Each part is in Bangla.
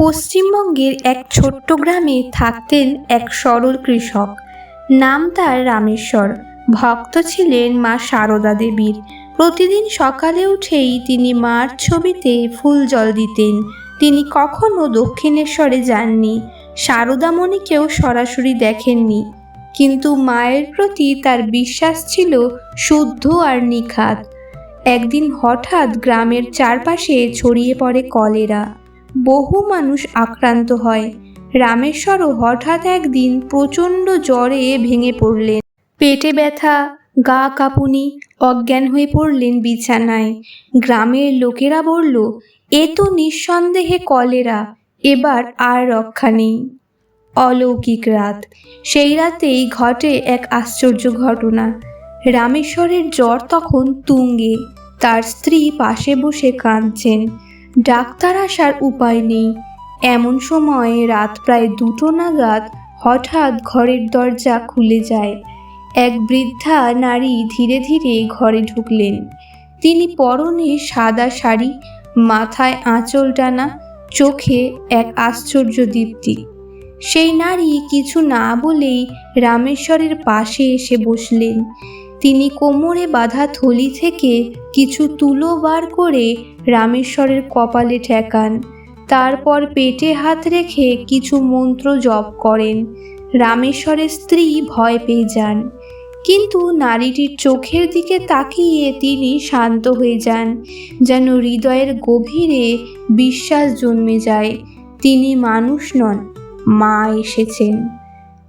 পশ্চিমবঙ্গের এক ছোট্ট গ্রামে থাকতেন এক সরল কৃষক। নাম তার রামেশ্বর। ভক্ত ছিলেন মা সারদা দেবীর। প্রতিদিন সকালে উঠেই তিনি মার ছবিতে ফুল জল দিতেন। তিনি কখনো দক্ষিণেশ্বরে যাননি। সারদামণিকেও সরাসরি দেখেননি। কিন্তু মায়ের প্রতি তার বিশ্বাস ছিল শুদ্ধ আর নিখাত। একদিন হঠাৎ গ্রামের চারপাশে ছড়িয়ে পড়ে কলেরা। বহু মানুষ আক্রান্ত হয়। রামেশ্বরও হঠাৎ একদিন প্রচণ্ড জ্বরে ভেঙে পড়লেন। পেটে ব্যথা, গা কাঁপুনি, অজ্ঞান হয়ে পড়লেন বিছানায়। গ্রামের লোকেরা বলল, এ তো নিঃসন্দেহে কলেরা, এবার আর রক্ষা নেই। অলৌকিক রাত। সেই রাতেই ঘটে এক আশ্চর্য ঘটনা। রামেশ্বরের জ্বর তখন তুঙ্গে। তার স্ত্রী পাশে বসে কাঁদছেন। ডাক্তার আসার উপায় নেই। এমন সময় রাত প্রায় দুটো নাগাদ হঠাৎ ঘরের দরজা খুলে যায়। এক বৃদ্ধা নারী ধীরে ধীরে ঘরে ঢুকলেন। তিনি পরনে সাদা শাড়ি, মাথায় আঁচল টানা, চোখে এক আশ্চর্য দীপ্তি। সেই নারী কিছু না বলেই রামেশ্বরের পাশে এসে বসলেন। তিনি কোমরে বাঁধা থলি থেকে কিছু তুলো বার করে রামেশ্বরের কপালে ঠেকান। তারপর পেটে হাত রেখে কিছু মন্ত্র জপ করেন। রামেশ্বরের স্ত্রী ভয় পেয়ে যান। কিন্তু নারীটির চোখের দিকে তাকিয়ে তিনি শান্ত হয়ে যান, যেন হৃদয়ের গভীরে বিশ্বাস জন্মে যায়। তিনি মানুষ নন, মা এসেছেন।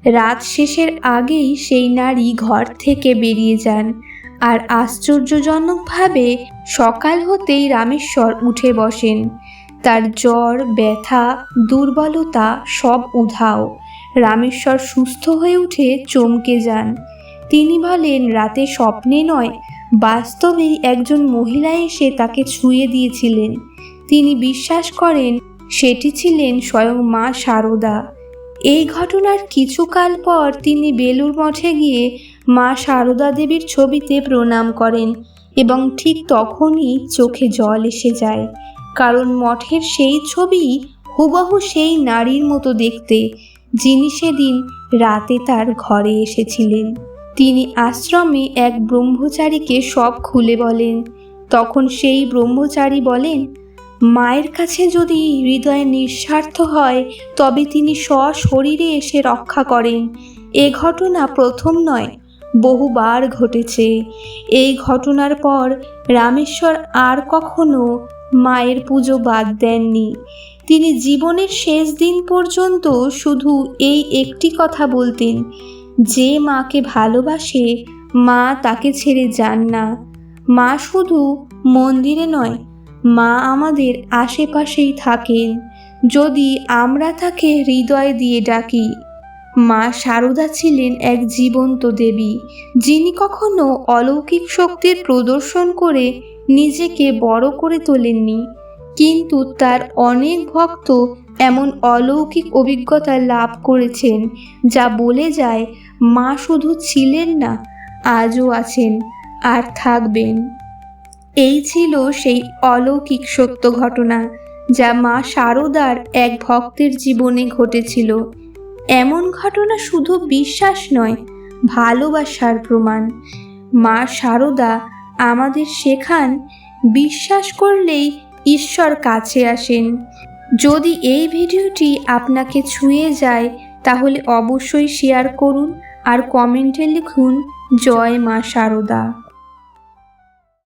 রাত শেষের আগেই সেই নারী ঘর থেকে বেরিয়ে যান। আর আশ্চর্যজনকভাবে সকাল হতেই রামেশ্বর উঠে বসেন। তার জ্বর, ব্যথা, দুর্বলতা সব উধাও। রামেশ্বর সুস্থ হয়ে উঠে চমকে যান। তিনি বলেন, রাতে স্বপ্নে নয় বাস্তবেই একজন মহিলা এসে তাকে ছুঁয়ে দিয়েছিলেন। তিনি বিশ্বাস করেন, সেটি ছিলেন স্বয়ং মা সারদা। এই ঘটনার কিছুকাল পর তিনি বেলুর মঠে গিয়ে মা সারদা দেবীর ছবিতে প্রণাম করেন এবং ঠিক তখনই চোখে জল এসে যায়। কারণ মঠের সেই ছবি হুবহু সেই নারীর মতো দেখতে যিনি সেদিন রাতে তার ঘরে এসেছিলেন। তিনি আশ্রমে এক ব্রহ্মচারীকে সব খুলে বলেন। তখন সেই ব্রহ্মচারী বলেন মায়ের কাছে যদি হৃদয় নিঃস্বার্থ হয়, তবে তিনি সশরীরে এসে রক্ষা করেন। এ ঘটনা প্রথম নয়, বহুবার ঘটেছে। এই ঘটনার পর রামেশ্বর আর কখনো মায়ের পুজো বাদ দেননি। তিনি জীবনের শেষ দিন পর্যন্ত শুধু এই একটি কথা বলতেন, যে মাকে ভালোবাসে, মা তাকে ছেড়ে যান না। মা শুধু মন্দিরে নয় মা আমাদের আশেপাশেই থাকেন। যদি আমরা তাকে হৃদয় দিয়ে ডাকি। মা সারদা ছিলেন এক জীবন্ত দেবী, যিনি কখনো অলৌকিক শক্তির প্রদর্শন করে নিজেকে বড় করে তোলেননি। কিন্তু তার অনেক ভক্ত এমন অলৌকিক অভিজ্ঞতা লাভ করেছেন, যা বলে যায়, মা শুধু ছিলেন না, আজও আছেন আর থাকবেন। এই ছিল সেই অলৌকিক সত্য ঘটনা যা মা সারদার এক ভক্তের জীবনে ঘটেছিল। এমন ঘটনা শুধু বিশ্বাস নয়, ভালোবাসার প্রমাণ। মা সারদা আমাদের শেখান, বিশ্বাস করলেই ঈশ্বর কাছে আসেন। যদি এই ভিডিওটি আপনাকে ছুঁয়ে যায়, তাহলে অবশ্যই শেয়ার করুন আর কমেন্টে লিখুন, জয় মা সারদা।